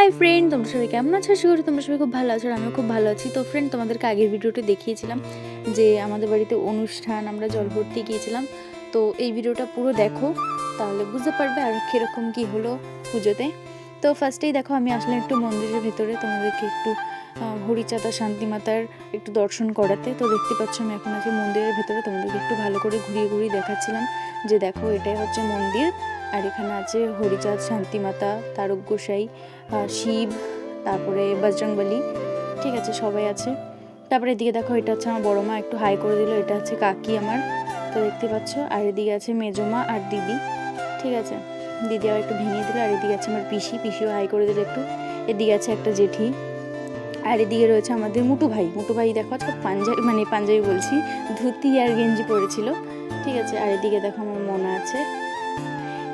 Hi friend তোমরা সবাই কেমন আছো? আশা করি তোমরা সবাই খুব ভালো আছো আমিও খুব ভালো আছি। তো ফ্রেন্ড তোমাদেরকে আগের ভিডিওটি দেখিয়েছিলাম যে আমাদের বাড়িতে অনুষ্ঠান, আমরা জল ভর্তি গিয়েছিলাম। তো, এই ভিডিওটা পুরো দেখো, তাহলে বুঝতে পারবে আর কীরকম কী হলো পুজোতে। তো ফার্স্টেই দেখো, আমি আসলে একটু মন্দিরের ভেতরে, তোমাদেরকে একটু হরিচাঁদা শান্তিমাতার একটু দর্শন করাতে। তো দেখতে পাচ্ছ আমি এখন আছি মন্দিরের ভেতরে। তোমাদেরকে একটু ভালো করে ঘুরিয়ে ঘুরিয়ে দেখাচ্ছিলাম যে দেখো, এটাই হচ্ছে মন্দির। আর এখানে আছে হরিচাঁদ, শান্তিমাতা তারক গোসাই শিব, তারপরে বজরংবলী। ঠিক আছে, সবাই আছে। তারপরে এদিকে দেখো, এটা হচ্ছে আমার বড় মা একটু হাই করে দিল। এটা হচ্ছে কাকি আমার। তো দেখতে পাচ্ছ, আর এদিকে আছে মেজমা আর দিদি। ঠিক আছে, দিদি আবার একটু ভেঙে দিল। আর এদিকে আছে আমার পিসি, পিসিও হাই করে দিল একটু। এদিকে আছে একটা জেঠি। আর এদিকে রয়েছে আমাদের মুটু ভাই। মুটু ভাই দেখো আজকে পাঞ্জাবি মানে পাঞ্জাবি বলছি, ধুতি আর গেঞ্জি পরেছিল। ঠিক আছে, আর এদিকে দেখো আমার মনা আছে।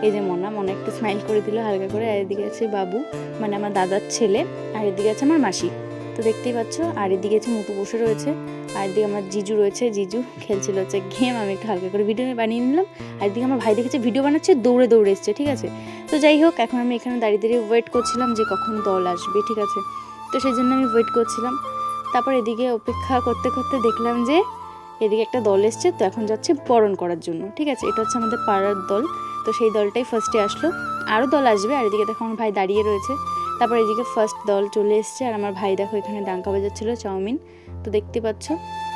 এই যে মনা, মনে একটু স্মাইল করে দিল, হালকা করে। আর এদিকে আছে বাবু মানে আমার দাদার ছেলে। আর এদিকে আছে আমার মাসি। তো দেখতেই পাচ্ছ, আর এদিকে আছে মুটু বসে রয়েছে। আর এদিকে আমার জিজু রয়েছে। জিজু খেলছিল হচ্ছে গেম আমি একটু হালকা করে ভিডিও বানিয়ে নিলাম। আর এদিকে আমার ভাই দেখেছে ভিডিও বানাচ্ছে, দৌড়ে দৌড়ে এসছে, ঠিক আছে? তো যাই হোক, এখন আমি এখানে দাঁড়িয়ে দাঁড়িয়ে ওয়েট করছিলাম যে কখন দল আসবে, ঠিক আছে? তো সেই জন্য আমি ওয়েট করছিলাম। তারপর এদিকে অপেক্ষা করতে করতে দেখলাম যে এদিকে একটা দল এসছে, তো এখন যাচ্ছে বরণ করার জন্য। ঠিক আছে, এটা হচ্ছে আমাদের পাড়ার দল। তো সেই দলটাই ফার্স্টে আসলো। আরও দল আসবে, আর এদিকে দেখো আমার ভাই দাঁড়িয়ে রয়েছে। তারপর এদিকে ফার্স্ট দল চলে এসছে, আর আমার ভাই দেখো এখানে ডাঙ্কা বাজাচ্ছিল, চাউমিন। তো দেখতে পাচ্ছ?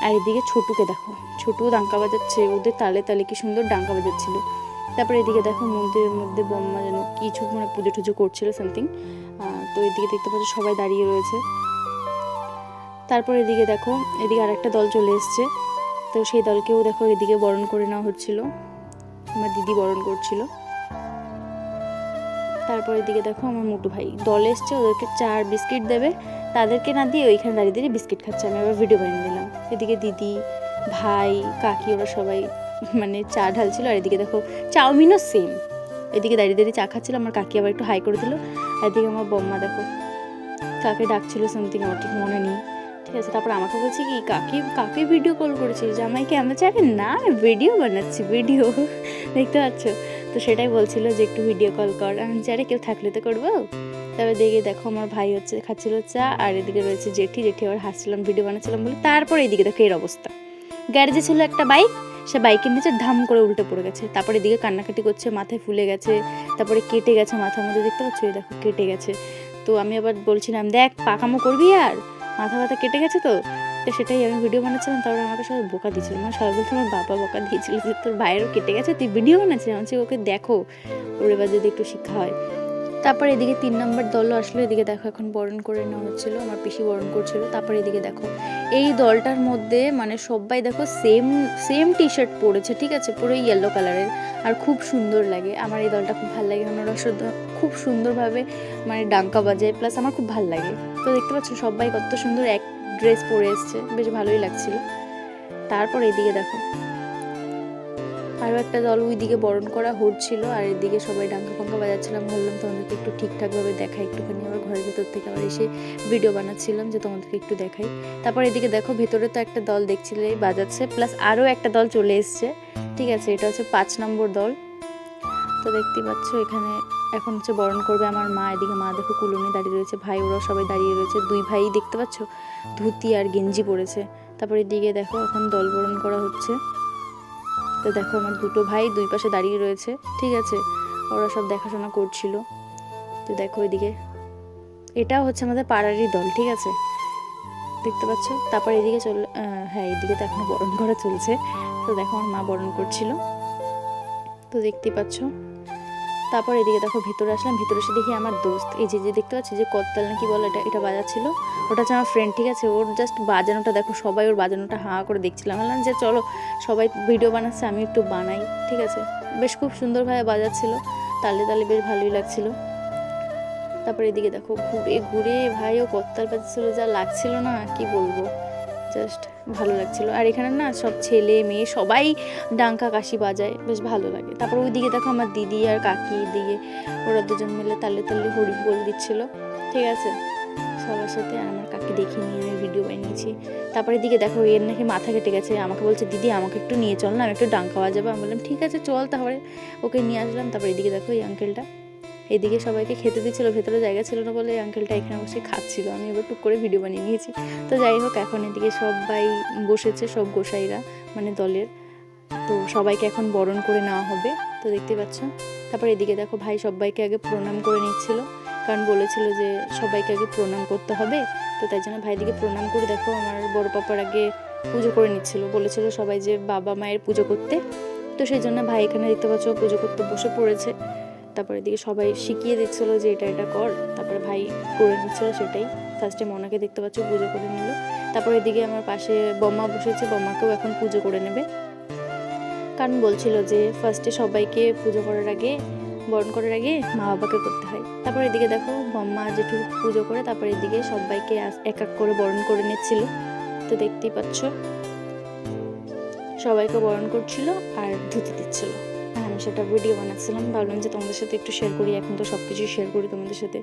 আর এদিকে ছোটুকে দেখো। ছোটু ডাঙ্কা বাজাচ্ছে, ওদের তালে তালে কি সুন্দর ডাঙ্কা বাজাচ্ছিল। তারপরে এদিকে দেখো মন্দিরের মধ্যে বোম্মা যেন কিছু মানে পুজো টুজো করছিল সামথিং তো এদিকে দেখতে পাচ্ছ সবাই দাঁড়িয়ে রয়েছে। তারপর এদিকে দেখো, এদিকে আরেকটা দল চলে এসছে। তো সেই দলকেও দেখো এদিকে বরণ করে নেওয়া হচ্ছিল। আমার দিদি বরণ করছিল। তারপর এদিকে দেখো আমার মুটু ভাই, দল এসছে, ওদেরকে চার বিস্কিট দেবে। তাদেরকে না দিয়ে ওইখানে দাঁড়িয়ে দাঁড়িয়ে বিস্কিট খাচ্ছে। আমি আবার ভিডিও বানিয়ে দিলাম এদিকে দিদি, ভাই, কাকি, ওরা সবাই মানে চা ঢালছিল। আর এদিকে দেখো, চাউমিনও সেম এদিকে দাঁড়িয়ে দাঁড়িয়ে চা খাচ্ছিল, আমার কাকি আবার একটু হাই করে দিল। এদিকে আমার বম্মা দেখো, কাকে ডাকছিল সামথিং আমার ঠিক মনে নেই। ঠিক আছে, তারপর আমাকে বলছে কি, কাকে কাকে ভিডিও কল করেছি করেছিস জামাইকে আমরা চাই না ভিডিও বানাচ্ছি ভিডিও দেখতে পাচ্ছ? তো সেটাই বলছিল যে একটু ভিডিও কল কর। আমি যারে কেউ থাকলে তো করব? তারপরে দেখে, দেখো আমার ভাই হচ্ছে, খাচ্ছিল চা, আর এদিকে রয়েছে জেঠি। জেঠি আবার হাসছিলাম ভিডিও বানাচ্ছিলাম বলে। তারপর এইদিকে দেখো এর অবস্থা। গ্যারেজে ছিল একটা বাইক সে বাইকের নিচে ধাম করে উল্টে পড়ে গেছে। তারপরে এদিকে কান্নাকাটি করছে মাথায় ফুলে গেছে তারপরে কেটে গেছে মাথার মধ্যে। দেখতে পাচ্ছ? দেখো কেটে গেছে। তো আমি আবার বলছিলাম দেখ পাকামো করবি আর? মাথা ব্যথা কেটে গেছে তো? তো সেটাই আমি ভিডিও বানাচ্ছিলাম তারপরে আমাকে সবাই বোকা দিয়েছিল। মানে সবাই বলতো আমার বাবা বোকা দিয়েছিল যে তোর ভাইয়েরও কেটে গেছে তুই ভিডিও বানাচ্ছিস? আমি বলছি, ওকে দেখো ওর এবার যদি একটু শিক্ষা হয়। তারপর এদিকে তিন নম্বর দলও আসলো, এদিকে দেখো এখন বরণ করে নেওয়া হচ্ছিল, আমার পিসি বরণ করছিল, তারপর এদিকে দেখো। এই দলটার মধ্যে মানে সবাই দেখো সেম সেম টি শার্ট পরেছে, ঠিক আছে? পুরো ইয়েলো কালারের আর খুব সুন্দর লাগে। আমার এই দলটা খুব ভালো লাগে শুধু খুব সুন্দরভাবে মানে ডাঙ্কা বাজায় প্লাস আমার খুব ভালো লাগে। তো দেখতে পাচ্ছ সবাই কত সুন্দর এক ড্রেস পরে এসছে, বেশ ভালোই লাগছিল। তারপর এদিকে দেখো। আরও একটা দল ওইদিকে বরণ করা হচ্ছিল, আর এদিকে সবাই ডাঙ্কা ফাঙ্কা বাজাচ্ছিলাম বললাম তোমাদেরকে একটু ঠিকঠাকভাবে দেখাই, একটুখানি আবার ঘরের ভেতর থেকে আবার এসে ভিডিও বানাচ্ছিলাম যে তোমাদেরকে একটু দেখাই। তারপর এদিকে দেখো ভেতরে তো একটা দল দেখছিলে বাজাচ্ছে প্লাস আরও একটা দল চলে এসছে, ঠিক আছে, এটা হচ্ছে পাঁচ নম্বর দল। তো দেখতেই পাচ্ছ এখানে এখন হচ্ছে বরণ করবে আমার মা, এদিকে মা দেখো কুলুনি দাঁড়িয়ে রয়েছে, ভাই ওরাও সবাই দাঁড়িয়ে রয়েছে, দুই ভাই দেখতে পাচ্ছ, ধুতি আর গেঞ্জি পরেছে। তারপর এদিকে দেখো এখন দল বরণ করা হচ্ছে। তো দেখো আমার দুটো ভাই দুই পাশে দাঁড়িয়ে রয়েছে, ঠিক আছে? ওরা সব দেখাশোনা করছিল। তো দেখো এদিকে, এটাও হচ্ছে আমাদের পাড়ারই দল, ঠিক আছে? দেখতে পাচ্ছ? তারপর এদিকে চল হ্যাঁ এদিকে তো এখনও বরণ করা চলছে। তো দেখো আমার মা বরণ করছিল। তো দেখতেই পাচ্ছ? তারপর এদিকে দেখো ভিতরে আসলাম, ভিতরে এসে দেখি আমার দোস্ত। এই যে যে দেখতে পাচ্ছি যে কত্তাল নাকি বলে এটা এটা বাজাচ্ছিল। ওটা হচ্ছে আমার ফ্রেন্ড ঠিক আছে? ওর জাস্ট বাজানোটা দেখো, সবাই ওর বাজানোটা হাঁ করে দেখছিলাম। বললাম যে, চলো, সবাই ভিডিও বানাচ্ছে, আমি একটু বানাই। ঠিক আছে? বেশ খুব সুন্দরভাবে বাজাচ্ছিল। তালে তালে বেশ ভালোই লাগছিল। তারপর এদিকে দেখো, ঘুরে ঘুরে ভাই, ও কত্তাল বাজাচ্ছিল, যা লাগছিল না, কি বলব? জাস্ট ভালো লাগছিল। আর এখানে না সব ছেলে, মেয়ে সবাই ডাঙ্কা কাশি বাজায়। বেশ ভালো লাগে। তারপর ওইদিকে দেখো আমার দিদি আর কাকি দিকে ওরা দুজন মিলে তালে তালে হরি বল দিচ্ছিল। ঠিক আছে? সবার সাথে আর আমার কাকি দেখে নিয়ে আমি ভিডিও বানিয়েছি। তারপরে দিকে দেখো এর নাকি মাথা কেটে গেছে। আমাকে বলছে, দিদি, আমাকে একটু নিয়ে চল না, আমি একটু ডাঙ্কা বাজাবো। আমি বললাম, ঠিক আছে, চল তাহলে। ওকে নিয়ে আসলাম। তারপরে এদিকে দেখো এই আঙ্কেলটা এদিকে সবাইকে খেতে দিচ্ছিল, ভেতরে জায়গা ছিল না বলে আঙ্কেলটা এখানে বসে খাচ্ছিল। আমি এবার টুক করে ভিডিও বানিয়ে নিয়েছি। তো যাই হোক, এখন এদিকে সবাই বসেছে, সব গোসাইরা মানে দলের। তো সবাইকে এখন বরণ করে নেওয়া হবে, তো দেখতে পাচ্ছ। তারপর এদিকে দেখো ভাই সবাইকে আগে প্রণাম করে নিচ্ছিল, কারণ বলেছিল যে সবাইকে আগে প্রণাম করতে হবে। তো তাই জন্য ভাইদিকে প্রণাম করে দেখো, আমার বড় পাপার আগে পুজো করে নিচ্ছিল। বলেছিল সবাই যে বাবা মায়ের পুজো করতে। তো সেই জন্য ভাই এখানে দেখতে পাচ্ছ পুজো করতে বসে পড়েছে। তারপরে এদিকে সবাই শিখিয়ে দিচ্ছিল যে এটা এটা কর। তারপরে ভাই করে নিচ্ছিল সেটাই। ফার্স্টে মনাকে দেখতে পাচ্ছ, পুজো করে নিল। তারপরে এদিকে আমার পাশে বম্মা বসেছে, বম্মাকেও এখন পুজো করে নেবে। কারণ বলছিল যে ফার্স্টে সবাইকে পুজো করার আগে, বরণ করার আগে মা বাবাকে করতে হয়। তারপর এদিকে দেখো বম্মা জেঠু পুজো করে, তারপর এদিকে সবাইকে এক এক করে বরণ করে নিচ্ছিল। তো দেখতেই পাচ্ছ, সবাইকে বরণ করছিল আর ধুতি দিচ্ছিল। সেটা ভিডিও বানাচ্ছিলাম। ভাবলাম যে তোমাদের সাথে একটু শেয়ার করি, এখন তো সব কিছুই শেয়ার করি তোমাদের সাথে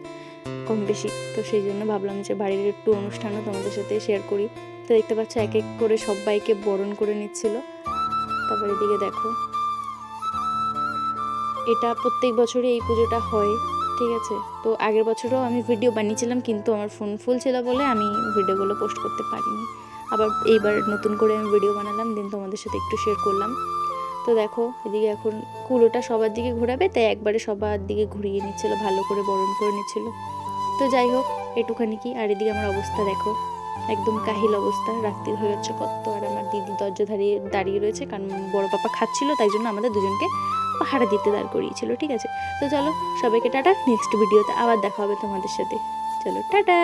কম বেশি। তো সেই জন্য ভাবলাম যে বাড়ির একটু অনুষ্ঠানও তোমাদের সাথে শেয়ার করি। তো দেখতে পাচ্ছ, এক এক করে সবাইকে বরণ করে নিচ্ছিল। তারপর এদিকে দেখো, এটা প্রত্যেক বছরই এই পুজোটা হয়, ঠিক আছে? তো আগের বছরও আমি ভিডিও বানিয়েছিলাম, কিন্তু আমার ফোন ফুল ছিল বলে আমি ভিডিওগুলো পোস্ট করতে পারিনি। আবার এইবার নতুন করে আমি ভিডিও বানালাম দিন তোমাদের সাথে একটু শেয়ার করলাম। তো দেখো, এদিকে এখন কুলোটা সবার দিকে ঘোরাবে, তাই একবারে সবার দিকে ঘুরিয়ে নিচ্ছিল, ভালো করে বরণ করে নিচ্ছিল। তো যাই হোক, এটুখানি কি, আর এদিকে আমার অবস্থা দেখো, একদম কাহিল অবস্থা, রাত্রি হয়ে যাচ্ছে কত, আর আমার দিদি দরজা দাঁড়িয়ে দাঁড়িয়ে রয়েছে, কারণ বড় পাপা খাচ্ছিল, তাই জন্য আমাদের দুজনকে পাহাড়া দিতে দাঁড় করিয়েছিল, ঠিক আছে? তো চলো, সবাইকে টাটা নেক্সট ভিডিওতে আবার দেখা হবে তোমাদের সাথে। চলো, টাটা!